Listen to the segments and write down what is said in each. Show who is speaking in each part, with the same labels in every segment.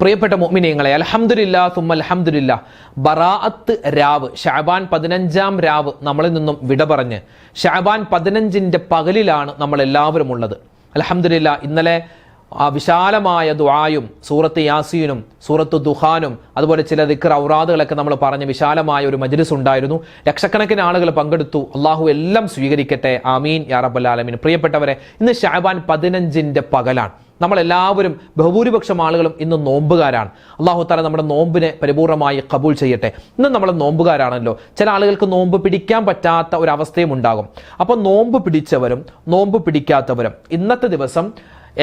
Speaker 1: പ്രിയപ്പെട്ട മുഅ്മിനീങ്ങളെ അൽഹംദുലില്ലാ തുമ്മ അലഹമുല്ല ബറാഅത്ത് രാവ് ഷാബാൻ പതിനഞ്ചാം രാവ് നമ്മളിൽ നിന്നും വിട പറഞ്ഞ് ഷാബാൻ പതിനഞ്ചിന്റെ പകലിലാണ് നമ്മൾ എല്ലാവരും ഉള്ളത്. അലഹമുല്ല ഇന്നലെ ആ വിശാലമായ ദുആയും സൂറത്ത് യാസീനും സൂറത്ത് ദുഹാനും അതുപോലെ ചില ദിക്കർ ഔറാദുകളൊക്കെ നമ്മൾ പറഞ്ഞ് വിശാലമായ ഒരു മജ്ലിസ് ഉണ്ടായിരുന്നു. ലക്ഷക്കണക്കിന് ആളുകൾ പങ്കെടുത്തു. അള്ളാഹു എല്ലാം സ്വീകരിക്കട്ടെ. ആമീൻ. യാ റബ്ബൽ ആലമീൻ. പ്രിയപ്പെട്ടവരെ ഇന്ന് ഷാബാൻ പതിനഞ്ചിന്റെ പകലാണ്. നമ്മളെല്ലാവരും ബഹുഭൂരിപക്ഷം ആളുകളും ഇന്ന് നോമ്പുകാരാണ്. അള്ളാഹു താല നമ്മുടെ നോമ്പിനെ പരിപൂർണമായി കബൂൾ ചെയ്യട്ടെ. ഇന്ന് നമ്മൾ നോമ്പുകാരാണല്ലോ. ചില ആളുകൾക്ക് നോമ്പ് പിടിക്കാൻ പറ്റാത്ത ഒരു അവസ്ഥയും ഉണ്ടാകും. അപ്പോൾ നോമ്പ് പിടിച്ചവരും നോമ്പ് പിടിക്കാത്തവരും ഇന്നത്തെ ദിവസം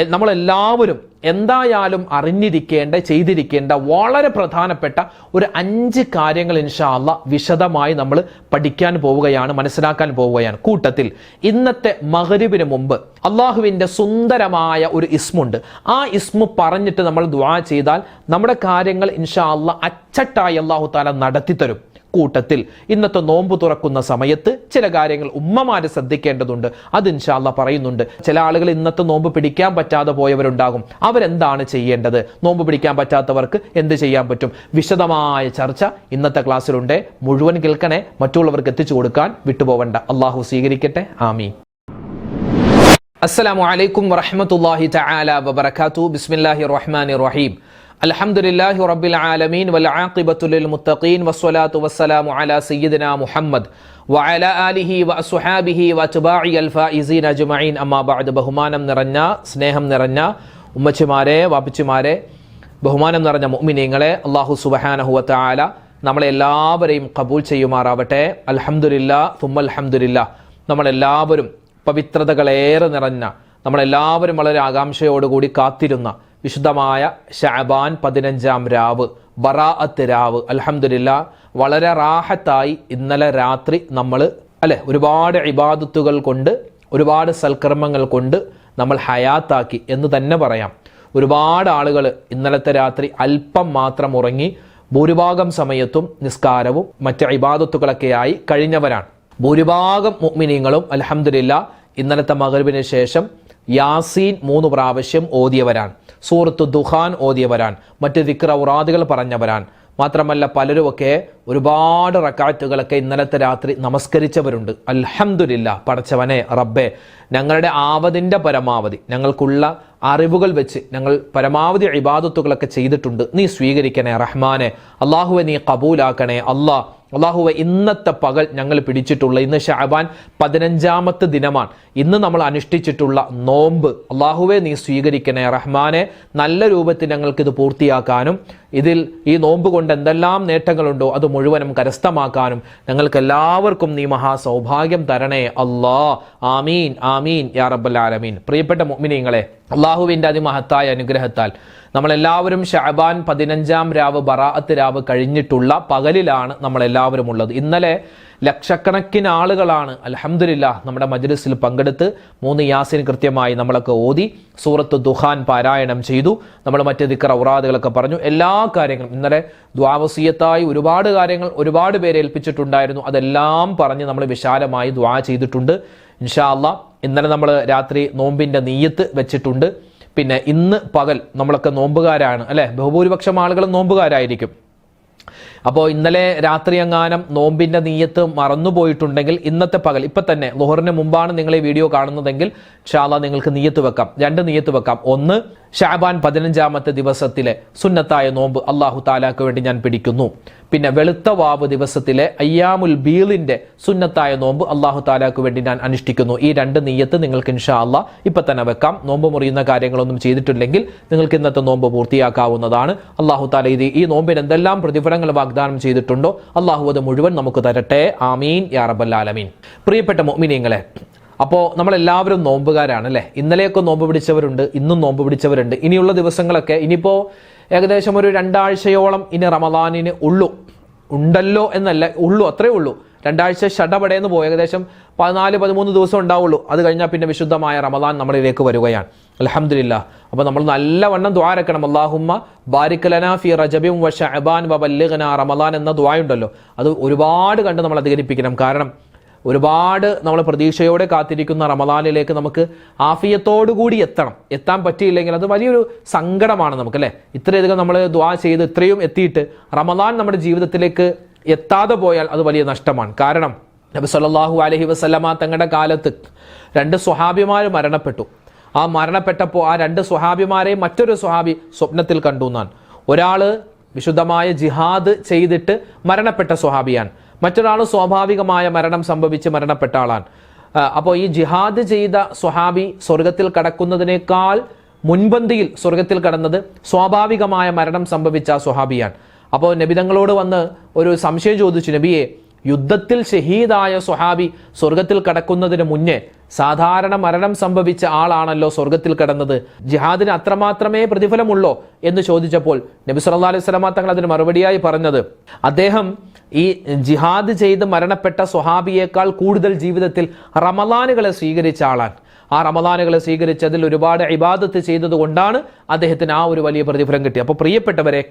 Speaker 1: നമ്മളെല്ലാവരും എന്തായാലും അറിഞ്ഞിരിക്കേണ്ട ചെയ്തിരിക്കേണ്ട വളരെ പ്രധാനപ്പെട്ട ഒരു അഞ്ച് കാര്യങ്ങൾ ഇൻഷാല്ല വിശദമായി നമ്മൾ പഠിക്കാൻ പോവുകയാണ് മനസ്സിലാക്കാൻ പോവുകയാണ്. കൂട്ടത്തിൽ ഇന്നത്തെ മകരിവിന് മുമ്പ് അള്ളാഹുവിന്റെ സുന്ദരമായ ഒരു ഇസ്മുണ്ട്. ആ ഇസ്മു പറഞ്ഞിട്ട് നമ്മൾ ദ്വാ ചെയ്താൽ നമ്മുടെ കാര്യങ്ങൾ ഇൻഷാല്ല അച്ചട്ടായി അള്ളാഹു താല നടത്തിത്തരും. കൂട്ടത്തിൽ ഇന്നത്തെ നോമ്പ് തുറക്കുന്ന സമയത്ത് ചില കാര്യങ്ങൾ ഉമ്മമാര് ശ്രദ്ധിക്കേണ്ടതുണ്ട്. അത് ഇൻഷാല്ല പറയുന്നുണ്ട്. ചില ആളുകൾ ഇന്നത്തെ നോമ്പ് പിടിക്കാൻ പറ്റാതെ പോയവരുണ്ടാകും. അവരെന്താണ് ചെയ്യേണ്ടത്? നോമ്പ് പിടിക്കാൻ പറ്റാത്തവർക്ക് എന്ത് ചെയ്യാൻ പറ്റും? വിശദമായ ചർച്ച ഇന്നത്തെ ക്ലാസ്സിലുണ്ട്. മുഴുവൻ കേൾക്കണേ. മറ്റുള്ളവർക്ക് എത്തിച്ചു കൊടുക്കാൻ വിട്ടുപോവണ്ട. അള്ളാഹു സ്വീകരിക്കട്ടെ. ആമീ അസ്സലാമു അലൈക്കും വറഹമത്തല്ലാഹി തആല വബറകാതുഹു. ബിസ്മില്ലാഹി റഹ്മാനിർ റഹീം. അലഹമുല്ലാഹി റബ്ബിൽ ആലമീൻ വൽ ആഖിബത്തുൽ മുത്തഖീൻ വസ്സലാത്തു വസ്സലാമു അലാ സയ്യിദിന മുഹമ്മദ് വഅല ആലിഹി വസുഹാബിഹി വതുബാഇ അൽ ഫായിസീൻ അജ്മഈൻ. അമ്മാ ബഅദ്. ബഹുമാനം നിറഞ്ഞ സ്നേഹം നിറഞ്ഞ ഉമ്മച്ചിമാരെ വാപ്പച്ചിമാരെ ബഹുമാനം നിറഞ്ഞ മുഅ്മിനീങ്ങളെ അല്ലാഹു സുബ്ഹാനഹു വതആല നമ്മളെ എല്ലാവരെയും കബൂൽ ചെയ്യുമാറാവട്ടെ. അൽഹംദുലില്ലാ തുമ്മൽ അൽഹംദുലില്ലാ. നമ്മളെല്ലാവരും പവിത്രതകളേറെ നിറഞ്ഞ നമ്മളെല്ലാവരും വളരെ ആകാംക്ഷയോടുകൂടി കാത്തിരുന്ന വിശുദ്ധമായ ഷാബാൻ പതിനഞ്ചാം രാവ് ബറാഅത്ത് രാവ് അലഹമില്ല വളരെ റാഹത്തായി ഇന്നലെ രാത്രി നമ്മൾ അല്ലെ ഒരുപാട് ഇബാദത്തുകൾ കൊണ്ട് ഒരുപാട് സൽക്കർമ്മങ്ങൾ കൊണ്ട് നമ്മൾ ഹയാത്താക്കി എന്ന് തന്നെ പറയാം. ഒരുപാട് ആളുകൾ ഇന്നലത്തെ രാത്രി അല്പം മാത്രം ഉറങ്ങി ഭൂരിഭാഗം സമയത്തും നിസ്കാരവും മറ്റ് ഇബാദത്തുകളൊക്കെയായി കഴിഞ്ഞവരാണ്. ഭൂരിഭാഗം മുഅ്മിനീങ്ങളും അലഹമില്ല ഇന്നലത്തെ മകരുവിന് ശേഷം യാസീൻ മൂന്ന് പ്രാവശ്യം ഓതിയവരാണ്. സൂറത്ത് ദുഹാൻ ഓതിയവരാൻ മറ്റ് ദിക്ര ഉറാദുകൾ പറഞ്ഞവരാൻ മാത്രമല്ല പലരുമൊക്കെ ഒരുപാട് റക്കാറ്റുകളൊക്കെ ഇന്നലത്തെ രാത്രി നമസ്കരിച്ചവരുണ്ട്. അൽഹംദുലില്ല പടച്ചവനെ റബ്ബെ ഞങ്ങളുടെ ആവതിന്റെ പരമാവധി. ഞങ്ങൾക്കുള്ള അറിവുകൾ വെച്ച് ഞങ്ങൾ പരമാവധി ഇബാദത്തുകളൊക്കെ ചെയ്തിട്ടുണ്ട്. നീ സ്വീകരിക്കണേ റഹ്മാനെ. അള്ളാഹുവെ നീ കബൂലാക്കണേ. അല്ലാ അള്ളാഹുവെ ഇന്നത്തെ പകൽ ഞങ്ങൾ പിടിച്ചിട്ടുള്ള ഇന്ന് ഷാബാൻ പതിനഞ്ചാമത്തെ ദിനമാണ്. ഇന്ന് നമ്മൾ അനുഷ്ഠിച്ചിട്ടുള്ള നോമ്പ്. അള്ളാഹുവെ നീ സ്വീകരിക്കണേ റഹ്മാനെ. നല്ല രൂപത്തിൽ ഞങ്ങൾക്കിത് പൂർത്തിയാക്കാനും ഇതിൽ ഈ നോമ്പ് കൊണ്ട് എന്തെല്ലാം നേട്ടങ്ങളുണ്ടോ അത് മുഴുവനും കരസ്ഥമാക്കാനും ഞങ്ങൾക്ക് എല്ലാവർക്കും നീ മഹാസൗഭാഗ്യം തരണേ. അല്ലാ ആമീൻ ആമീൻ യാ റബ്ബൽ ആലമീൻ. പ്രിയപ്പെട്ട മുഅ്മിനീങ്ങളെ അള്ളാഹുവിന്റെ അതിമഹത്തായ അനുഗ്രഹത്താൽ നമ്മളെല്ലാവരും ഷാബാൻ പതിനഞ്ചാം രാവ് ബറാഅത്ത് രാവ് കഴിഞ്ഞിട്ടുള്ള പകലിലാണ് നമ്മളെല്ലാവരും ഉള്ളത്. ഇന്നലെ ലക്ഷക്കണക്കിന് ആളുകളാണ് അലഹമില്ല നമ്മുടെ മജ്ലിസിൽ പങ്കെടുത്ത് മൂന്ന് യാസിൻ കൃത്യമായി നമ്മളൊക്കെ ഓതി സൂറത്ത് ദുഹാൻ പാരായണം ചെയ്തു. നമ്മൾ മറ്റ് ദിക്കർ ഔറാദുകളൊക്കെ പറഞ്ഞു. എല്ലാ കാര്യങ്ങളും ഇന്നലെ ദ്വാവസീയത്തായി ഒരുപാട് കാര്യങ്ങൾ ഒരുപാട് പേരെ ഏൽപ്പിച്ചിട്ടുണ്ടായിരുന്നു. അതെല്ലാം പറഞ്ഞ് നമ്മൾ വിശാലമായി ദ്വാ ചെയ്തിട്ടുണ്ട്. ഇൻഷാ അല്ല ഇന്നലെ നമ്മൾ രാത്രി നോമ്പിന്റെ നീയത്ത് വെച്ചിട്ടുണ്ട്. പിന്നെ ഇന്ന് പകൽ നമ്മളൊക്കെ നോമ്പുകാരാണ്. അല്ലേ? ബഹുഭൂരിപക്ഷം ആളുകളും നോമ്പുകാരായിരിക്കും. അപ്പോൾ ഇന്നലെ രാത്രി എങ്ങാനും നോമ്പിന്റെ നീയത്ത് മറന്നുപോയിട്ടുണ്ടെങ്കിൽ ഇന്നത്തെ പകൽ ഇപ്പം തന്നെ ലുഹറിന് മുമ്പാണ് നിങ്ങൾ ഈ വീഡിയോ കാണുന്നതെങ്കിൽ ഷാല നിങ്ങൾക്ക് നീയത്ത് വെക്കാം. രണ്ട് നീയത്ത് വെക്കാം. ഒന്ന് ഷാബാൻ പതിനഞ്ചാമത്തെ ദിവസത്തിലെ സുന്നത്തായ നോമ്പ് അള്ളാഹു താലാക്ക് വേണ്ടി ഞാൻ പിടിക്കുന്നു. പിന്നെ വെളുത്ത വാവ് ദിവസത്തിലെ അയ്യാമുൽ ബീലിന്റെ സുന്നത്തായ നോമ്പ് അള്ളാഹു താലാക്ക് വേണ്ടി ഞാൻ അനുഷ്ഠിക്കുന്നു. ഈ രണ്ട് നീയത്ത് നിങ്ങൾക്ക് ഇൻഷാ അല്ല ഇപ്പൊ തന്നെ വെക്കാം. നോമ്പ് മുറിയുന്ന കാര്യങ്ങളൊന്നും ചെയ്തിട്ടില്ലെങ്കിൽ നിങ്ങൾക്ക് ഇന്നത്തെ നോമ്പ് പൂർത്തിയാക്കാവുന്നതാണ്. അള്ളാഹു താല ഇത് ഈ നോമ്പിന് എന്തെല്ലാം പ്രതിഫലങ്ങൾ വാഗ്ദാനം ചെയ്തിട്ടുണ്ടോ അള്ളാഹു അത് മുഴുവൻ നമുക്ക് തരട്ടെ. ആമീൻ. യാ റബ്ബൽ ആലമീൻ. പ്രിയപ്പെട്ട മോമിനിയങ്ങളെ അപ്പോൾ നമ്മളെല്ലാവരും നോമ്പുകാരാണ് അല്ലേ? ഇന്നലെയൊക്കെ നോമ്പ് പിടിച്ചവരുണ്ട് ഇന്നും നോമ്പ് പിടിച്ചവരുണ്ട്. ഇനിയുള്ള ദിവസങ്ങളൊക്കെ ഇനിയിപ്പോൾ ഏകദേശം ഒരു രണ്ടാഴ്ചയോളം ഇനി റമദാനിന് ഉള്ളൂ. ഉണ്ടല്ലോ എന്നല്ല ഉള്ളൂ അത്രേ ഉള്ളൂ. രണ്ടാഴ്ച ഷടപടയെന്ന് പോയി ഏകദേശം പതിനാല് പതിമൂന്ന് ദിവസം ഉണ്ടാവുള്ളൂ. അത് കഴിഞ്ഞാൽ പിന്നെ വിശുദ്ധമായ റമദാൻ നമ്മളിലേക്ക് വരികയാണ്. അലഹമില്ല അപ്പോൾ നമ്മൾ നല്ലവണ്ണം ദ്വാരക്കണം അള്ളാഹുമ്മ ബാരിക്കലന ഫി റജബിം വ ഷഅബാൻ വ റമദാൻ എന്ന ദ്വായുണ്ടല്ലോ അത് ഒരുപാട് കണ്ട് നമ്മൾ അധികരിപ്പിക്കണം. കാരണം ഒരുപാട് നമ്മൾ പ്രതീക്ഷയോടെ കാത്തിരിക്കുന്ന റമദാനിലേക്ക് നമുക്ക് ആഫിയത്തോടുകൂടി എത്തണം. എത്താൻ പറ്റിയില്ലെങ്കിൽ അത് വലിയൊരു സങ്കടമാണ് നമുക്ക് അല്ലേ ഇത്രയധികം നമ്മൾ ദ്വാ ചെയ്ത് ഇത്രയും എത്തിയിട്ട് റമദാൻ നമ്മുടെ ജീവിതത്തിലേക്ക് എത്താതെ പോയാൽ അത് വലിയ നഷ്ടമാണ്. കാരണം നബി സല്ലാഹു അലഹി വസല്ലമ തങ്ങളുടെ കാലത്ത് രണ്ട് സ്വഹാബിമാർ മരണപ്പെട്ടു. ആ മരണപ്പെട്ടപ്പോൾ ആ രണ്ട് സ്വഹാബിമാരെ മറ്റൊരു സ്വഹാബി സ്വപ്നത്തിൽ കണ്ടു എന്നാണ്. ഒരാൾ വിശുദ്ധമായ ജിഹാദ് ചെയ്തിട്ട് മരണപ്പെട്ട സ്വഹാബിയാണ്. മറ്റൊരാൾ സ്വാഭാവികമായ മരണം സംഭവിച്ച് മരണപ്പെട്ട ആളാണ്. അപ്പോൾ ഈ ജിഹാദ് ചെയ്ത സ്വഹാബി സ്വർഗത്തിൽ കടക്കുന്നതിനേക്കാൾ മുൻപന്തിയിൽ സ്വർഗത്തിൽ കടന്നത് സ്വാഭാവികമായ മരണം സംഭവിച്ച സ്വഹാബിയാണ്. അപ്പോൾ നബിതങ്ങളോട് വന്ന് ഒരു സംശയം ചോദിച്ചു നബിയെ യുദ്ധത്തിൽ ഷഹീദായ സ്വഹാബി സ്വർഗത്തിൽ കടക്കുന്നതിന് മുന്നേ സാധാരണ മരണം സംഭവിച്ച ആളാണല്ലോ സ്വർഗത്തിൽ കടന്നത്. ജിഹാദിന് അത്രമാത്രമേ പ്രതിഫലമുള്ളോ? എന്ന് ചോദിച്ചപ്പോൾ നബി സല്ലാ അലൈഹി സ്വലാമ തങ്ങൾ അതിന് മറുപടിയായി പറഞ്ഞത് അദ്ദേഹം ഈ ജിഹാദ് ചെയ്ത് മരണപ്പെട്ട സ്വഹാബിയേക്കാൾ കൂടുതൽ ജീവിതത്തിൽ റമലാനുകളെ സ്വീകരിച്ച ആളാണ്. ആ റമദാനുകളെ സ്വീകരിച്ചതിൽ ഒരുപാട് ഇബാദത്ത് ചെയ്തതുകൊണ്ടാണ് അദ്ദേഹത്തിന് ആ ഒരു വലിയ പ്രതിഫലം കിട്ടിയത്. അപ്പോൾ പ്രിയപ്പെട്ടവരെ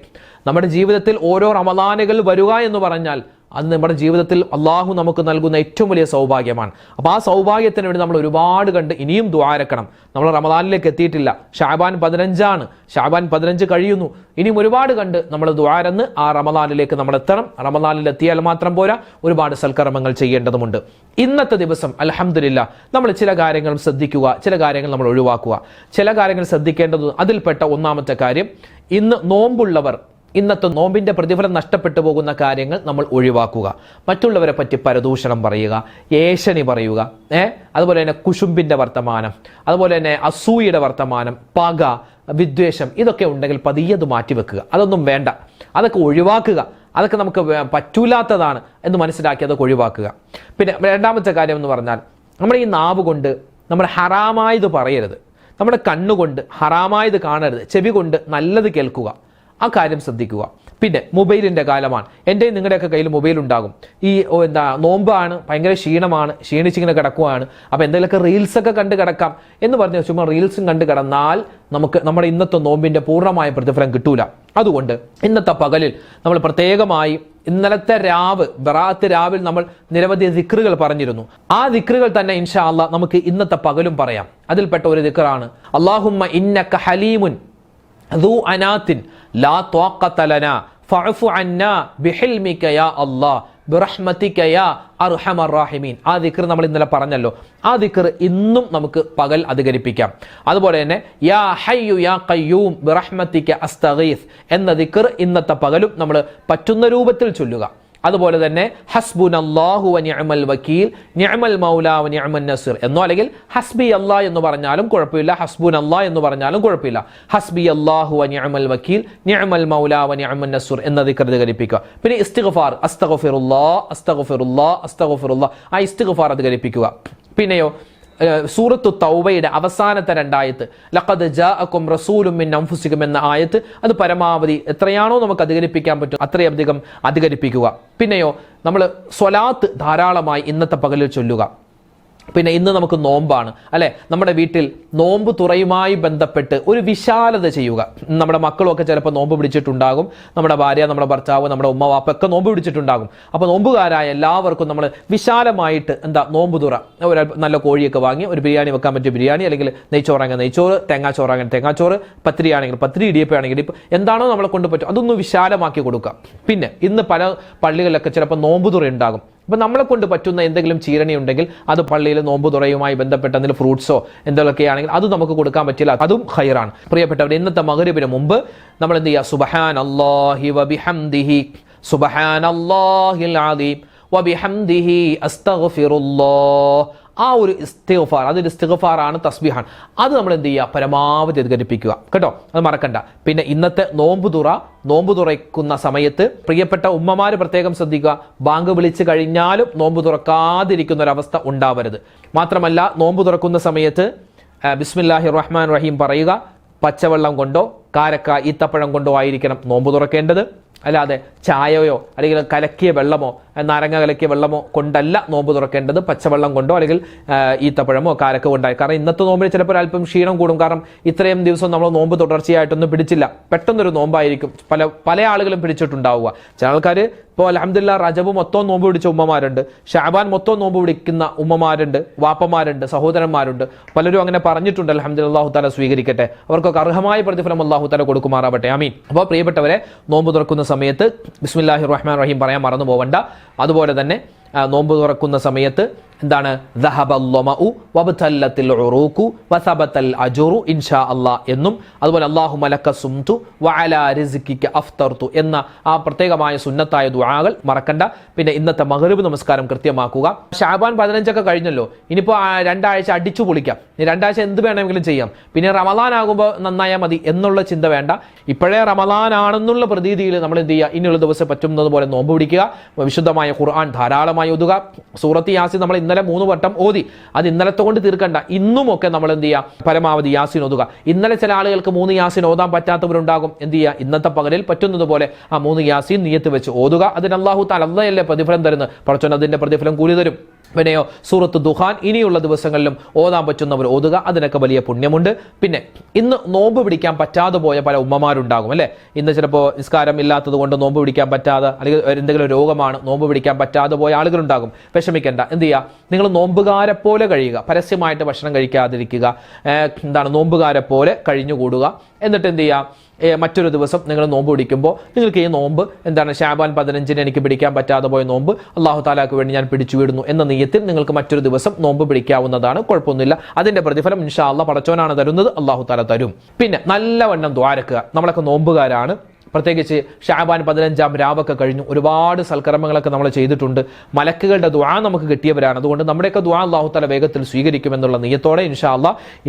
Speaker 1: നമ്മുടെ ജീവിതത്തിൽ ഓരോ റമദാനുകൾ വരിക എന്ന് പറഞ്ഞാൽ അത് നമ്മുടെ ജീവിതത്തിൽ അള്ളാഹു നമുക്ക് നൽകുന്ന ഏറ്റവും വലിയ സൗഭാഗ്യമാണ്. അപ്പോൾ ആ സൗഭാഗ്യത്തിന് വേണ്ടി നമ്മൾ ഒരുപാട് കണ്ട് ഇനിയും ദ്വാരക്കണം നമ്മൾ റമദാനിലേക്ക് എത്തിയിട്ടില്ല. ഷാബാൻ പതിനഞ്ചാണ്. ഷാബാൻ പതിനഞ്ച് കഴിയുന്നു. ഇനിയും ഒരുപാട് കണ്ട് നമ്മൾ ദ്വാരന്ന് ആ റമദാനിലേക്ക് നമ്മൾ എത്തണം. റമദാനിൽ എത്തിയാൽ മാത്രം പോരാ. ഒരുപാട് സൽക്കർമ്മങ്ങൾ ചെയ്യേണ്ടതുമുണ്ട്. ഇന്നത്തെ ദിവസം അലഹമില്ല നമ്മൾ ചില കാര്യങ്ങൾ ശ്രദ്ധിക്കുക ചില കാര്യങ്ങൾ നമ്മൾ ഒഴിവാക്കുക. ചില കാര്യങ്ങൾ ശ്രദ്ധിക്കേണ്ടത് അതിൽപ്പെട്ട ഒന്നാമത്തെ കാര്യം ഇന്ന് നോമ്പുള്ളവർ ഇന്നത്തെ നോമ്പിന്റെ പ്രതിഫലം നഷ്ടപ്പെട്ടു പോകുന്ന കാര്യങ്ങൾ നമ്മൾ ഒഴിവാക്കുക. മറ്റുള്ളവരെ പറ്റി പരദൂഷണം പറയുക ഏഷണി പറയുക ഏ? അതുപോലെ തന്നെ കുശുമ്പിന്റെ വർത്തമാനം അതുപോലെ തന്നെ അസൂയയുടെ വർത്തമാനം പക വിദ്വേഷം ഇതൊക്കെ ഉണ്ടെങ്കിൽ പതിയെ അത് മാറ്റിവെക്കുക അതൊന്നും വേണ്ട. അതൊക്കെ ഒഴിവാക്കുക. അതൊക്കെ നമുക്ക് പറ്റൂലാത്തതാണ് എന്ന് മനസ്സിലാക്കി അതൊക്കെ ഒഴിവാക്കുക. പിന്നെ രണ്ടാമത്തെ കാര്യം എന്ന് പറഞ്ഞാൽ നമ്മുടെ ഈ നാവ് കൊണ്ട് നമ്മൾ ഹറാമായത് പറയരുത്. നമ്മുടെ കണ്ണുകൊണ്ട് ഹറാമായത് കാണരുത്. ചെവി കൊണ്ട് നല്ലത് കേൾക്കുക. ആ കാര്യം ശ്രദ്ധിക്കുക. പിന്നെ മൊബൈലിന്റെ കാലമാണ്. എന്റെ നിങ്ങളുടെയൊക്കെ കയ്യിൽ മൊബൈൽ ഉണ്ടാകും. ഈ എന്താ നോമ്പാണ് ഭയങ്കര ക്ഷീണമാണ് ക്ഷീണിച്ചിങ്ങനെ കിടക്കുവാണ്. അപ്പോൾ എന്തെങ്കിലുമൊക്കെ റീൽസൊക്കെ കണ്ട് കിടക്കാം എന്ന് പറഞ്ഞ ചുമ്മാ റീൽസും കണ്ട് കിടന്നാൽ നമുക്ക് നമ്മുടെ ഇന്നത്തെ നോമ്പിന്റെ പൂർണമായ പ്രതിഫലം കിട്ടൂല. അതുകൊണ്ട് ഇന്നത്തെ പകലിൽ നമ്മൾ പ്രത്യേകമായി ഇന്നലത്തെ രാവ് ബറാത്ത് രാവിൽ നമ്മൾ നിരവധി ദിക്റുകൾ പറഞ്ഞിരുന്നു. ആ ദിക്റുകൾ തന്നെ ഇൻഷാ അള്ളാ നമുക്ക് ഇന്നത്തെ പകലും പറയാം. അതിൽപ്പെട്ട ഒരു ദിക്റാണ് അള്ളാഹുമ്മ ഇന്നക്ക ഹലീമുൻ ذو ലാ തോക്കത്തലന ഫഅഫു അന്ന ബിഹിൽമിക യാ അല്ലാ ബിറഹ്മത്തിക യാ അർഹമർ റാഹിമീൻ. ആ ദിക്ർ നമ്മൾ ഇന്നലെ പറഞ്ഞല്ലോ. ആ ദിക്ർ ഇന്നും നമുക്ക് പകൽ അധികരിപ്പിക്കാം. അതുപോലെ തന്നെ യാ ഹയ്യു യാ കയ്യൂം ബിറഹ്മത്തിക അസ്തഗീസ് എന്ന ദിക്ർ ഇന്നത്തെ പകലും നമ്മൾ പറ്റുന്ന രൂപത്തിൽ ചൊല്ലുക. അതുപോലെ തന്നെ ഹസ്ബുൻ അള്ളാഹു നിഅമൽ വക്കീൽ നിഅമൽ മൗല നിഅമൻ നസീർ എന്നോ അല്ലെങ്കിൽ ഹസ്ബി അല്ലാ എന്ന് പറഞ്ഞാലും കുഴപ്പമില്ല ഹസ്ബുൻ അല്ലാ എന്ന് പറഞ്ഞാലും കുഴപ്പമില്ല. ഹസ്ബി അള്ളാഹു നിഅമൽ വക്കീൽ നിഅമൽ മൗല നിഅമൻ നസൂർ എന്ന ദിക്ർ കരിപ്പിക്കുക പിന്നെ ഇസ്തിഗ്ഫാർ അസ്തഗ്ഫിറുല്ലാ അസ്തഗ്ഫിറുല്ലാ അസ്തഗ്ഫിറുല്ലാ ആ ഇസ്തിഗ്ഫാർ അധികരിപ്പിക്കുക. പിന്നെയോ ഏഹ് സൂറത്തു തൗബയുടെ അവസാനത്തെ രണ്ടായത്ത് ലഖദ് ജാഅക്കും റസൂലും മിൻ അൻഫുസിക്കും എന്ന ആയത്ത് അത് പരമാവധി എത്രയാണോ നമുക്ക് അധികരിപ്പിക്കാൻ പറ്റും അത്രയധികം അധികരിപ്പിക്കുക. പിന്നെയോ നമ്മൾ സ്വലാത്ത് ധാരാളമായി ഇന്നത്തെ പകലിൽ ചൊല്ലുക. പിന്നെ ഇന്ന് നമുക്ക് നോമ്പാണ്. അല്ലെ? നമ്മുടെ വീട്ടിൽ നോമ്പ് തുറയുമായി ബന്ധപ്പെട്ട് ഒരു വിശാലത ചെയ്യുക. നമ്മുടെ മക്കളൊക്കെ ചിലപ്പോൾ നോമ്പ് പിടിച്ചിട്ടുണ്ടാകും. നമ്മുടെ ഭാര്യ നമ്മുടെ ഭർത്താവ് നമ്മുടെ ഉമ്മ വാപ്പ ഒക്കെ നോമ്പ് പിടിച്ചിട്ടുണ്ടാകും. അപ്പോൾ നോമ്പുകാരായ എല്ലാവർക്കും നമ്മൾ വിശാലമായിട്ട് എന്താ നോമ്പ് തുറ. ഒരു നല്ല കോഴിയൊക്കെ വാങ്ങി ഒരു ബിരിയാണി വെക്കാൻ പറ്റിയ ബിരിയാണി അല്ലെങ്കിൽ നെയ്ച്ചോറാങ്ങ നെയ്ച്ചോറ് തേങ്ങാച്ചോറാങ്ങ തേങ്ങാച്ചോറ് പത്തിരി ആണെങ്കിൽ പത്തിരി ഇടിയപ്പമാണെങ്കിൽ ഇപ്പോൾ എന്താണോ നമ്മളെ കൊണ്ട് പറ്റും അതൊന്ന് വിശാലമാക്കി കൊടുക്കുക. പിന്നെ ഇന്ന് പല പള്ളികളിലൊക്കെ ചിലപ്പോൾ നോമ്പ് തുറ ഉണ്ടാകും ഇപ്പം നമ്മളെ കൊണ്ട് പറ്റുന്ന എന്തെങ്കിലും ചീരണി ഉണ്ടെങ്കിൽ അത് പള്ളിയിൽ നോമ്പ് തുറയുമായി ബന്ധപ്പെട്ട എന്തെങ്കിലും ഫ്രൂട്ട്സോ എന്തെങ്കിലുമൊക്കെ ആണെങ്കിൽ അത് നമുക്ക് കൊടുക്കാൻ പറ്റില്ല. അതും ഹൈറാണ് പ്രിയപ്പെട്ടവർ ഇന്നത്തെ മകരുവിന് മുമ്പ് നമ്മൾ എന്ത് ചെയ്യുക? സുബഹാൻ അള്ളാഹി വബിഹംദിഹി സുബഹാൻ അള്ളാഹിൽ ആദീം വബിഹംദിഹി അസ്തഗ്ഫിറുല്ലാഹ് ആ ഒരു ഇസ്തിഗ്ഫാർ അതൊരു ഇസ്തിഗഫാറാണ് തസ്ബീഹാണ്. അത് നമ്മൾ എന്ത് ചെയ്യുക? പരമാവധി അധികരിപ്പിക്കുക. കേട്ടോ? അത് മറക്കണ്ട. പിന്നെ ഇന്നത്തെ നോമ്പ് തുറ നോമ്പ് തുറക്കുന്ന സമയത്ത് പ്രിയപ്പെട്ട ഉമ്മമാർ പ്രത്യേകം ശ്രദ്ധിക്കുക. ബാങ്ക് വിളിച്ചു കഴിഞ്ഞാലും നോമ്പ് തുറക്കാതിരിക്കുന്ന ഒരവസ്ഥ ഉണ്ടാവരുത്. മാത്രമല്ല നോമ്പ് തുറക്കുന്ന സമയത്ത് ബിസ്മില്ലാഹി റഹ്മാൻ റഹീം പറയുക പച്ചവെള്ളം കൊണ്ടോ കാരക്ക ഈത്തപ്പഴം കൊണ്ടോ ആയിരിക്കണം നോമ്പ് തുറക്കേണ്ടത്. അല്ലാതെ ചായയോ അല്ലെങ്കിൽ കലക്കിയ വെള്ളമോ നാരങ്ങ കലക്കിയ വെള്ളമോ കൊണ്ടല്ല നോമ്പ് തുറക്കേണ്ടത് പച്ചവെള്ളം കൊണ്ടോ അല്ലെങ്കിൽ ഈത്തപ്പഴമോ കാരക്ക കൊണ്ടായി. കാരണം ഇന്നത്തെ നോമ്പിൽ ചിലപ്പോൾ അല്പം ക്ഷീണം കൂടും. കാരണം ഇത്രയും ദിവസം നമ്മൾ നോമ്പ് തുടർച്ചയായിട്ടൊന്നും പിടിച്ചില്ല. പെട്ടെന്നൊരു നോമ്പായിരിക്കും. പല പല ആളുകളും പിടിച്ചിട്ടുണ്ടാവുക. ചില ആൾക്കാർ ഇപ്പോൾ അലഹമില്ല റജബ് മൊത്തം നോമ്പ് പിടിച്ച ഉമ്മമാരുണ്ട്. ഷാബാൻ മൊത്തം നോമ്പ് പിടിക്കുന്ന ഉമ്മമാരുണ്ട് വാപ്പമാരുണ്ട് സഹോദരന്മാരുണ്ട്. പലരും അങ്ങനെ പറഞ്ഞിട്ടുണ്ട്. അലഹമ്മദ് അള്ളാഹു താല സ്വീകരിക്കട്ടെ. അവർക്കൊക്കെ അർഹമായ പ്രതിഫലം അള്ളാഹു താല കൊടുക്കുമാറാവട്ടെ. ആമീൻ. അപ്പോൾ പ്രിയപ്പെട്ടവരെ നോമ്പ് തുറക്കുന്ന സമയത്ത് ബിസ്മില്ലാഹി റഹ്മാൻ റഹീം പറയാൻ മറന്നു പോവണ്ട. അതുപോലെ തന്നെ നോമ്പ് തുറക്കുന്ന സമയത്ത് എന്താണ്? എന്നും അതുപോലെ അള്ളാഹു മലക്ക സുംതു വഅലാ റിസിക്കിക്ക് അഫ്തർതു എന്ന ആ പ്രത്യേകമായ സുന്നത്തായ ദുആകൾ മറക്കണ്ട. പിന്നെ ഇന്നത്തെ മഗ്രിബ് നമസ്കാരം കൃത്യമാക്കുക. ഷാബാൻ പതിനഞ്ചൊക്കെ കഴിഞ്ഞല്ലോ. ഇനിയിപ്പോൾ രണ്ടാഴ്ച അടിച്ചു പൊളിക്കാം. രണ്ടാഴ്ച എന്ത് വേണമെങ്കിലും ചെയ്യാം. പിന്നെ റമദാൻ ആകുമ്പോൾ നന്നായാൽ മതി എന്നുള്ള ചിന്ത വേണ്ട. ഇപ്പോഴേ റമദാൻ ആണെന്നുള്ള പ്രതീതിയിൽ നമ്മൾ എന്ത് ചെയ്യുക? ഇനിയുള്ള ദിവസം പറ്റുന്നത് പോലെ നോമ്പ് പിടിക്കുക. വിശുദ്ധമായ ഖുർആൻ ധാരാളമായി ഒതുക സൂറത്ത് യാസി നമ്മൾ ഇന്നലെ മൂന്ന് വട്ടം ഓതി. അത് ഇന്നലത്തെ കൊണ്ട് തീർക്കണ്ട. ഇന്നുമൊക്കെ നമ്മൾ എന്ത് ചെയ്യുക പരമാവധി യാസിൻ ഓതുക. ഇന്നലെ ചില ആളുകൾക്ക് മൂന്ന് യാസിൻ ഓതാൻ പറ്റാത്തവരുണ്ടാകും. എന്ത് ചെയ്യുക ഇന്നത്തെ പകലിൽ പറ്റുന്നത് പോലെ ആ മൂന്ന് യാസിൻ നീയത്ത് വെച്ച് ഓതുക. അതിന് അള്ളാഹു താൽ അള്ളയല്ലേ പ്രതിഫലം തരുന്നത്? പറച്ചോൻ അതിന്റെ പ്രതിഫലം കൂലി തരും. പിന്നെയോ സൂറത്ത് ദുഹാൻ ഇനിയുള്ള ദിവസങ്ങളിലും ഓതാൻ പറ്റുന്നവർ ഓതുക അതിനൊക്കെ വലിയ പുണ്യമുണ്ട്. പിന്നെ ഇന്ന് നോമ്പ് പിടിക്കാൻ പറ്റാതെ പോയ പല ഉമ്മമാരുണ്ടാകും അല്ലേ? ഇന്ന് ചിലപ്പോൾ നിസ്കാരം ഇല്ലാത്തത് കൊണ്ട് നോമ്പ് പിടിക്കാൻ പറ്റാതെ അല്ലെങ്കിൽ എന്തെങ്കിലും രോഗമാണ് നോമ്പ് പിടിക്കാൻ പറ്റാതെ പോയ ആളുകളുണ്ടാകും. വിഷമിക്കേണ്ട എന്ത് ചെയ്യുക നിങ്ങൾ നോമ്പുകാരെ പോലെ കഴിയുക പരസ്യമായിട്ട് ഭക്ഷണം കഴിക്കാതിരിക്കുക എന്താണ്? നോമ്പുകാരെ പോലെ കഴിഞ്ഞുകൂടുക. എന്നിട്ട് എന്ത് ചെയ്യാം? മറ്റൊരു ദിവസം നിങ്ങൾ നോമ്പ് പിടിക്കുമ്പോൾ നിങ്ങൾക്ക് ഈ നോമ്പ് എന്താണ്? ഷാബാൻ പതിനഞ്ചിന് എനിക്ക് പിടിക്കാൻ പറ്റാതെ പോയ നോമ്പ് അള്ളാഹു താലാക്ക് വേണ്ടി ഞാൻ പിടിച്ചു വിടുന്നു എന്ന നീയത്തിൽ നിങ്ങൾക്ക് മറ്റൊരു ദിവസം നോമ്പ് പിടിക്കാവുന്നതാണ്. കുഴപ്പമൊന്നുമില്ല. അതിന്റെ പ്രതിഫലം ഇൻഷാ അള്ളാഹ് പടച്ചോനാണ് തരുന്നത്. അള്ളാഹു താല തരും. പിന്നെ നല്ലവണ്ണം ദ്വാരക്കുക. നമ്മളൊക്കെ നോമ്പുകാരാണ്. പ്രത്യേകിച്ച് ഷാബാൻ പതിനഞ്ചാം രാവൊക്കെ കഴിഞ്ഞു. ഒരുപാട് സൽക്കർമ്മങ്ങളൊക്കെ നമ്മൾ ചെയ്തിട്ടുണ്ട്. മലക്കുകളുടെ ദ്വാ നമുക്ക് കിട്ടിയവരാണ്. അതുകൊണ്ട് നമ്മുടെയൊക്കെ ദ്വാ അള്ളാഹു തല വേഗത്തിൽ സ്വീകരിക്കുമെന്നുള്ള നീയത്തോടെ ഇൻഷാ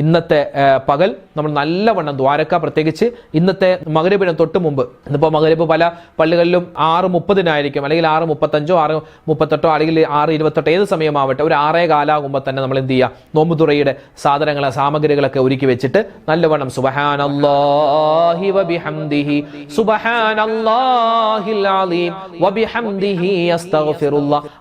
Speaker 1: ഇന്നത്തെ പകൽ നമ്മൾ നല്ലവണ്ണം ദ്വാരക്ക. പ്രത്യേകിച്ച് ഇന്നത്തെ മകരബിന് തൊട്ട് മുമ്പ്. ഇന്നിപ്പോൾ മകരബ് പല പള്ളികളിലും ആറ് മുപ്പതിനായിരിക്കും. അല്ലെങ്കിൽ ആറ് മുപ്പത്തഞ്ചോ ആറ് മുപ്പത്തെട്ടോ അല്ലെങ്കിൽ ആറ് ഇരുപത്തെട്ടോ ഏത് സമയമാവട്ടെ ഒരു ആറേ കാലാകുമ്പോൾ തന്നെ നമ്മൾ എന്ത് ചെയ്യുക നോമ്പുതുറയുടെ സാധനങ്ങൾ സാമഗ്രികളൊക്കെ ഒരുക്കി വെച്ചിട്ട് നല്ലവണ്ണം സുബഹാനല്ലാഹി വബിഹംദിഹി അസ്തഗ്ഫിറുല്ലാഹ്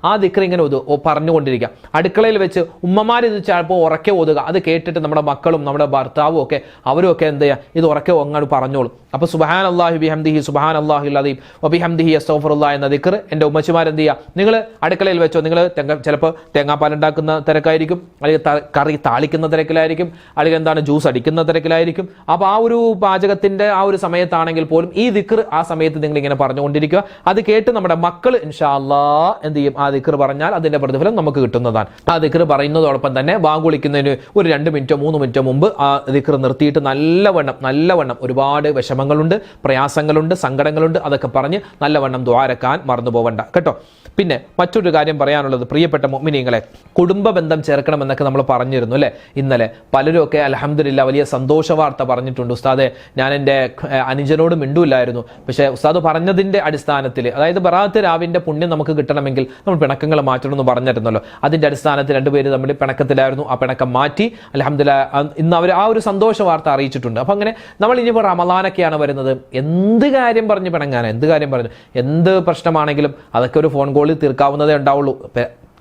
Speaker 1: ആ ദിക്ർ ഇങ്ങനെ ഓ പറഞ്ഞുകൊണ്ടിരിക്കുക അടുക്കളയിൽ വെച്ച് ഉമ്മമാർ ഇത് ചിലപ്പോൾ ഉറക്കെ ഓതുക. അത് കേട്ടിട്ട് നമ്മുടെ മക്കളും നമ്മുടെ ഭർത്താവും ഒക്കെ അവരും ഒക്കെ എന്ത് ചെയ്യുക ഇത് ഉറക്കെ അങ്ങോട്ട് പറഞ്ഞോളൂ. അപ്പൊ സുബഹാൻ അള്ളാഹു ബിഹംദിഹി സുബഹാൻ അള്ളാഹു അലീം. വബിഹംദിഹി അസ്തഗ്ഫിറുല്ലാ എന്ന ദിക്ർ എന്റെ ഉമ്മച്ചിമാർ എന്ത് ചെയ്യുക നിങ്ങൾ അടുക്കളയിൽ വെച്ചോ? നിങ്ങൾ തെങ്ങ ചിലപ്പോൾ തേങ്ങാപ്പാൽ ഉണ്ടാക്കുന്ന തിരക്കായിരിക്കും. അല്ലെങ്കിൽ കറി താളിക്കുന്ന തിരക്കിലായിരിക്കും. അല്ലെങ്കിൽ എന്താണ് ജ്യൂസ് അടിക്കുന്ന തിരക്കിലായിരിക്കും. അപ്പോൾ ആ ഒരു പാചകത്തിന്റെ ആ ഒരു സമയത്താണെങ്കിൽ പോലും ഈ ദിക്ർ ആ സമയത്ത് നിങ്ങൾ ഇങ്ങനെ പറഞ്ഞുകൊണ്ടിരിക്കുക. അത് കേട്ട് നമ്മുടെ മക്കൾ ഇൻഷാ അല്ലാ എന്ത് ചെയ്യും? ആ ദിക്ർ പറഞ്ഞാൽ അതിന്റെ പ്രതിഫലം നമുക്ക് കിട്ടുന്നതാണ്. ആ ദിക്ർ പറയുന്നതോടൊപ്പം തന്നെ വാങ്ങുളിക്കുന്നതിന് ഒരു രണ്ട് മിനിറ്റോ മൂന്ന് മിനിറ്റോ മുമ്പ് ആ ദിക്ർ നിർത്തിയിട്ട് നല്ലവണ്ണം നല്ലവണ്ണം ഒരുപാട് വിഷമങ്ങളുണ്ട് പ്രയാസങ്ങളുണ്ട് സങ്കടങ്ങളുണ്ട്. അതൊക്കെ പറഞ്ഞ് നല്ലവണ്ണം ദ്വാരക്കാൻ മറന്നു പോവണ്ട കേട്ടോ? പിന്നെ മറ്റൊരു കാര്യം പറയാനുള്ളത് പ്രിയപ്പെട്ട മൊമിനിയങ്ങളെ കുടുംബ ബന്ധം ചേർക്കണമെന്നൊക്കെ നമ്മൾ പറഞ്ഞിരുന്നു അല്ലേ? ഇന്നലെ പലരും ഒക്കെ അലഹമില്ല വലിയ സന്തോഷ വാർത്ത പറഞ്ഞിട്ടുണ്ട്. ഉസ്താദെ ഞാൻ എന്റെ അനുജനോട് മിണ്ടൂല്ലായിരുന്നു. പക്ഷേ ഉസ്താദ് പറഞ്ഞതിന്റെ അടിസ്ഥാനത്തിൽ അതായത് ബറാത്ത് രാവിന്റെ പുണ്യം നമുക്ക് കിട്ടണമെങ്കിൽ നമ്മൾ പിണക്കങ്ങൾ മാറ്റണമെന്ന് പറഞ്ഞിരുന്നല്ലോ. അതിന്റെ അടിസ്ഥാനത്തിൽ രണ്ടുപേര് തമ്മിൽ പിണക്കത്തിലായിരുന്നു. ആ പിണക്കം മാറ്റി അലഹമില്ല ഇന്ന് അവർ ആ ഒരു സന്തോഷ വാർത്ത അറിയിച്ചിട്ടുണ്ട്. അപ്പം അങ്ങനെ നമ്മൾ ഇനിയിപ്പോൾ റമദാനൊക്കെയാണ് വരുന്നത്. എന്ത് കാര്യം പറഞ്ഞ് പിണങ്ങാനാണ് എന്ത് കാര്യം പറഞ്ഞു? എന്ത് പ്രശ്നമാണെങ്കിലും അതൊക്കെ ഒരു ഫോൺ കോളിൽ തീർക്കാവുന്നതേ ഉണ്ടാവുള്ളൂ.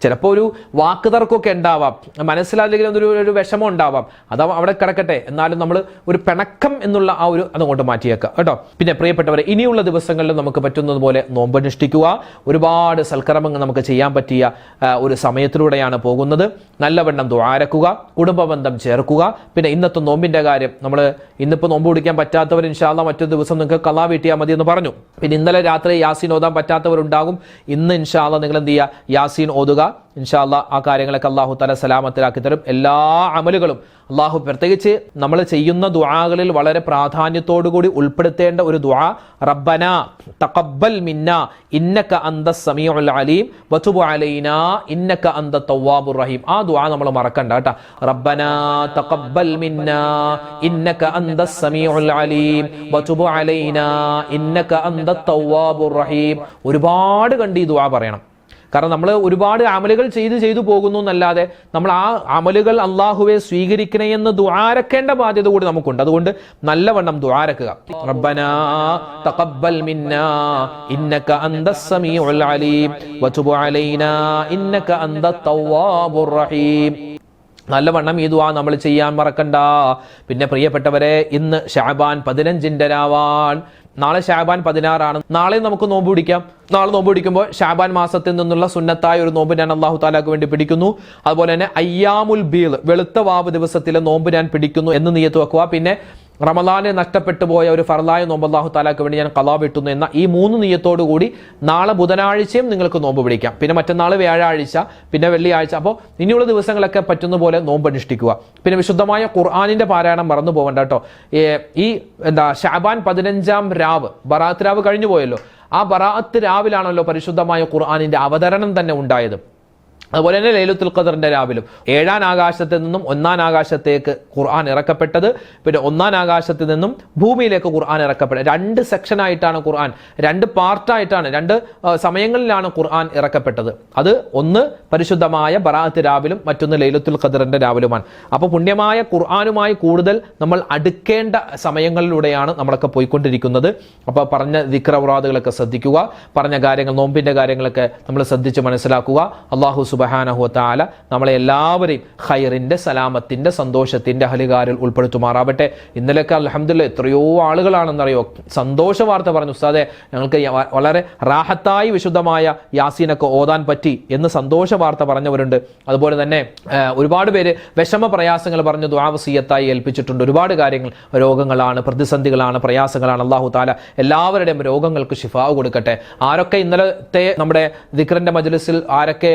Speaker 1: ചിലപ്പോൾ ഒരു വാക്ക് തർക്കമൊക്കെ ഉണ്ടാവാം. മനസ്സിലായില്ലെങ്കിൽ ഒരു ഒരു വിഷമം ഉണ്ടാവാം. അത് അവിടെ കിടക്കട്ടെ. എന്നാലും നമ്മൾ ഒരു പിണക്കം എന്നുള്ള ആ ഒരു അതുകൊണ്ട് മാറ്റിയേക്കുക കേട്ടോ? പിന്നെ പ്രിയപ്പെട്ടവരെ ഇനിയുള്ള ദിവസങ്ങളിൽ നമുക്ക് പറ്റുന്നതുപോലെ നോമ്പ് നോമ്പനുഷ്ഠിക്കുക. ഒരുപാട് സൽക്കർമ്മങ്ങൾ നമുക്ക് ചെയ്യാൻ പറ്റിയ ഒരു സമയത്തിലൂടെയാണ് പോകുന്നത്. നല്ലവണ്ണം ദ്വാരക്കുക കുടുംബബന്ധം ചേർക്കുക. പിന്നെ ഇന്നത്തെ നോമ്പിന്റെ കാര്യം നമ്മൾ ഇന്നിപ്പോൾ നോമ്പ് പിടിക്കാൻ പറ്റാത്തവർ ഇൻഷാല്ല മറ്റൊരു ദിവസം നിങ്ങൾക്ക് കലാ വീട്ടിയാൽ മതി എന്ന് പറഞ്ഞു. പിന്നെ ഇന്നലെ രാത്രി യാസീൻ ഓതാൻ പറ്റാത്തവരുണ്ടാകും. ഇന്ന് ഇൻഷാല്ല നിങ്ങൾ എന്ത് ചെയ്യുക? യാസീൻ ഓതുക. ഇൻഷാല്ല ആ കാര്യങ്ങളൊക്കെ അള്ളാഹു തല സലാമത്തിലാക്കി തരും. എല്ലാ അമലുകളും അള്ളാഹു പ്രത്യേകിച്ച് നമ്മൾ ചെയ്യുന്ന ദുആകളിൽ വളരെ പ്രാധാന്യത്തോടുകൂടി ഉൾപ്പെടുത്തേണ്ട ഒരു ദുആ റബ്ബന തഖബ്ബൽ മിന്ന ഇന്നക അന്ത സമീഉൽ അലീം വതുബ് അലൈനാ ഇന്നക അന്ത തവ്വാബുർ റഹീം. ആ ദുആ നമ്മൾ മറക്കണ്ട കേട്ടോ. റബ്ബന തഖബ്ബൽ മിന്ന ഇന്നക അന്ത സമീഉൽ അലീം വതുബ് അലൈനാ ഇന്നക അന്ത തവ്വാബുർ റഹീം. ഒരുപാട് കണ്ട് ഈ ദുആ പറയണം. കാരണം നമ്മൾ ഒരുപാട് അമലുകൾ ചെയ്ത് ചെയ്തു പോകുന്നു എന്നല്ലാതെ നമ്മൾ ആ അമലുകൾ അള്ളാഹുവെ സ്വീകരിക്കണേ എന്ന് ദ്വാരക്കേണ്ട ബാധ്യത കൂടി നമുക്കുണ്ട്. അതുകൊണ്ട് നല്ലവണ്ണം ദ്വാരക്കുക. തഖബ്ബൽ ഇന്നക അന്തസ് സമീഉൽ അലീം അലൈനാ ഇന്നക റഹീം. നല്ലവണ്ണം ഈ ദുആ നമ്മൾ ചെയ്യാൻ മറക്കണ്ട. പിന്നെ പ്രിയപ്പെട്ടവരെ ഇന്ന് ഷാബാൻ പതിനഞ്ചിന്റെ രാവാൻ നാളെ ഷാബാൻ പതിനാറാണ്. നാളെ നമുക്ക് നോമ്പ് പിടിക്കാം. നാളെ നോമ്പ് പിടിക്കുമ്പോൾ ഷാബാൻ മാസത്തിൽ നിന്നുള്ള സുന്നത്തായ ഒരു നോമ്പ് ഞാൻ അള്ളാഹു താലാക്ക് വേണ്ടി പിടിക്കുന്നു. അതുപോലെ തന്നെ അയ്യാമുൽ ബീൽ വെളുത്ത വാവ് ദിവസത്തിലെ നോമ്പ് ഞാൻ പിടിക്കുന്നു എന്ന് നീയത്ത് വെക്കുക. പിന്നെ റമലാന് നഷ്ടപ്പെട്ടു പോയ ഒരു ഫർലായ നോമ്പ് അള്ളാഹു താലാക്ക് വേണ്ടി ഞാൻ കലാ വെട്ടുന്നു എന്ന ഈ മൂന്ന് നീയത്തോടു കൂടി നാളെ ബുധനാഴ്ചയും നിങ്ങൾക്ക് നോമ്പ് പിടിക്കാം. പിന്നെ മറ്റന്നാൾ വ്യാഴാഴ്ച പിന്നെ വെള്ളിയാഴ്ച. അപ്പോൾ ഇനിയുള്ള ദിവസങ്ങളൊക്കെ പറ്റുന്ന പോലെ നോമ്പ് അനുഷ്ഠിക്കുക. പിന്നെ വിശുദ്ധമായ ഖുർആാനിന്റെ പാരായണം മറന്നു പോകണ്ട കേട്ടോ. ഈ എന്താ ഷാബാൻ പതിനഞ്ചാം രാവ് ബറാത്ത് രാവ് കഴിഞ്ഞു പോയല്ലോ. ആ ബറാത്ത് രാവിലാണല്ലോ പരിശുദ്ധമായ ഖുർആാനിന്റെ അവതരണം തന്നെ ഉണ്ടായത്. അതുപോലെ തന്നെ ലൈലത്തുൽ ഖദറിന്റെ രാവിലും. ഏഴാം ആകാശത്തിൽ നിന്നും ഒന്നാം ആകാശത്തേക്ക് ഖുർആൻ ഇറക്കപ്പെട്ടത് പിന്നെ ഒന്നാം ആകാശത്തിൽ നിന്നും ഭൂമിയിലേക്ക് ഖുർആൻ ഇറക്കപ്പെട്ടത്. രണ്ട് സെക്ഷനായിട്ടാണ് ഖുർആൻ. രണ്ട് പാർട്ടായിട്ടാണ് രണ്ട് സമയങ്ങളിലാണ് ഖുർആൻ ഇറക്കപ്പെട്ടത്. അത് ഒന്ന് പരിശുദ്ധമായ ബറാത്ത് രാവിലും മറ്റൊന്ന് ലൈലത്തുൽ ഖദറിന്റെ രാവിലുമാണ്. അപ്പോൾ പുണ്യമായ ഖുർആനുമായി കൂടുതൽ നമ്മൾ അടുക്കേണ്ട സമയങ്ങളിലൂടെയാണ് നമ്മളൊക്കെ പോയിക്കൊണ്ടിരിക്കുന്നത്. അപ്പോൾ പറഞ്ഞ ദിക്രവറാദുകളൊക്കെ ശ്രദ്ധിക്കുക. പറഞ്ഞ കാര്യങ്ങൾ നോമ്പിന്റെ കാര്യങ്ങളൊക്കെ നമ്മൾ ശ്രദ്ധിച്ച് മനസ്സിലാക്കുക. അള്ളാഹു സുബഹാനഹു താല നമ്മളെ എല്ലാവരെയും ഖൈറിന്റെ സലാമത്തിന്റെ സന്തോഷത്തിന്റെ അഹലുകാരിൽ ഉൾപ്പെടുത്തുമാറാവട്ടെ. ഇന്നലെയൊക്കെ അലഹമില്ല എത്രയോ ആളുകളാണെന്നറിയോ? സന്തോഷ വാർത്ത പറഞ്ഞു ഉസ്താദെ ഞങ്ങൾക്ക് വളരെ റാഹത്തായി വിശുദ്ധമായ യാസീനൊക്കെ ഓതാൻ പറ്റി എന്ന് സന്തോഷ വാർത്ത പറഞ്ഞവരുണ്ട്. അതുപോലെ തന്നെ ഒരുപാട് പേര് വിഷമ പ്രയാസങ്ങൾ പറഞ്ഞ് ദ്വാവസീയത്തായി ഏൽപ്പിച്ചിട്ടുണ്ട്. ഒരുപാട് കാര്യങ്ങൾ രോഗങ്ങളാണ് പ്രതിസന്ധികളാണ് പ്രയാസങ്ങളാണ്. അള്ളാഹു താല എല്ലാവരുടെയും രോഗങ്ങൾക്ക് ശിഫാവ് കൊടുക്കട്ടെ. ആരൊക്കെ ഇന്നലത്തെ നമ്മുടെ ദിക്റിന്റെ മജ്ലിസിൽ ആരൊക്കെ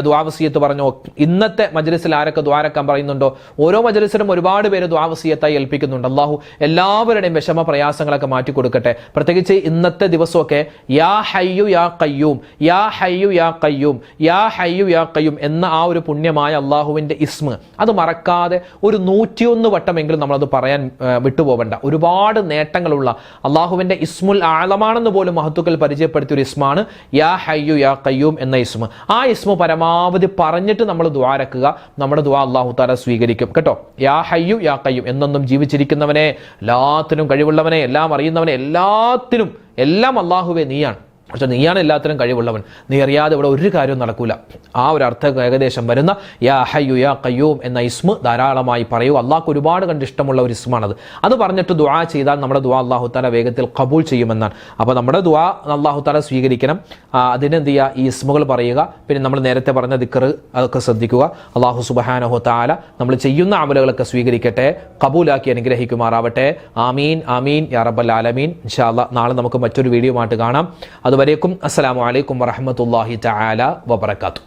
Speaker 1: ദ്വാവസീയത്ത് പറഞ്ഞു ഇന്നത്തെ മജ്ലിസിൽ ആരൊക്കെ ദ്വാരക്കാൻ പറയുന്നുണ്ടോ? ഓരോ മജ്ലിസിലും ഒരുപാട് പേര് ദ്വാവസീയത്തായി ഏൽപ്പിക്കുന്നുണ്ട്. അള്ളാഹു എല്ലാവരുടെയും വിഷമ പ്രയാസങ്ങളൊക്കെ മാറ്റി കൊടുക്കട്ടെ. പ്രത്യേകിച്ച് ഇന്നത്തെ ദിവസമൊക്കെ യാ ഹയ്യു യാ കയ്യൂം യാ ഹയ്യു യാ കയ്യൂം യാ ഹയ്യു യാ കയ്യൂം എന്ന ആ ഒരു പുണ്യമായ അള്ളാഹുവിന്റെ ഇസ്മ. അത് മറക്കാതെ ഒരു നൂറ്റിയൊന്ന് വട്ടമെങ്കിലും നമ്മളത് പറയാൻ വിട്ടുപോകണ്ട ഒരുപാട് നേട്ടങ്ങളുള്ള അള്ളാഹുവിന്റെ ഇസ്മുൽ ആളമാണെന്ന് പോലും മഹത്തുക്കൾ പരിചയപ്പെടുത്തിയ ഒരു ഇസ്മാണ് യാ ഹയ്യു യാ കയ്യൂം എന്ന ഇസ്മ. ആ ഇസ്മ പരമാവധി പറഞ്ഞിട്ട് നമ്മൾ ദ്വാരക്കുക നമ്മുടെ ദ്വാ അള്ളാഹു താല സ്വീകരിക്കും. കേട്ടോ? യാ ഹയ്യു യാ കയ്യും എന്നെന്നും ജീവിച്ചിരിക്കുന്നവനെ എല്ലാത്തിനും കഴിവുള്ളവനെ എല്ലാം അറിയുന്നവനെ എല്ലാത്തിനും എല്ലാം അള്ളാഹുവെ നീയാണ്. പക്ഷെ നീയാണ് എല്ലാത്തിനും കഴിവുള്ളവൻ. നീ അറിയാതെ ഇവിടെ ഒരു കാര്യവും നടക്കൂല. ആ ഒരു അർത്ഥം ഏകദേശം വരുന്ന യാ ഹയ്യു യാ കയ്യൂം എന്ന ഇസ്മ ധാരാളമായി പറയൂ. അള്ളാഹ്ക്ക് ഒരുപാട് കണ്ട് ഇഷ്ടമുള്ള ഒരു ഇസ്മാണത്. അത് പറഞ്ഞിട്ട് ദുആ ചെയ്താൽ നമ്മുടെ ദുആ അള്ളാഹു താല വേഗത്തിൽ കബൂൾ ചെയ്യുമെന്നാണ്. അപ്പോൾ നമ്മുടെ ദുആ അള്ളാഹു താല സ്വീകരിക്കണം. അതിനെന്ത് ചെയ്യുക? ഈ ഇസ്മുകൾ പറയുക. പിന്നെ നമ്മൾ നേരത്തെ പറഞ്ഞ ദിക്കറ് അതൊക്കെ ശ്രദ്ധിക്കുക. അള്ളാഹു സുബഹാനഹു താല നമ്മൾ ചെയ്യുന്ന അമലുകളൊക്കെ സ്വീകരിക്കട്ടെ. കബൂലാക്കി അനുഗ്രഹിക്കുമാറാവട്ടെ. ആമീൻ ആമീൻ യാ റബ്ബൽ ആലമീൻ. ഇൻഷാ അള്ളാ നാളെ നമുക്ക് മറ്റൊരു വീഡിയോ ആയിട്ട് കാണാം അതുവരേക്കും അസ്സലാമു അലൈക്കും വറഹ്മത്തുള്ളാഹി തആല വബറകാതുഹു.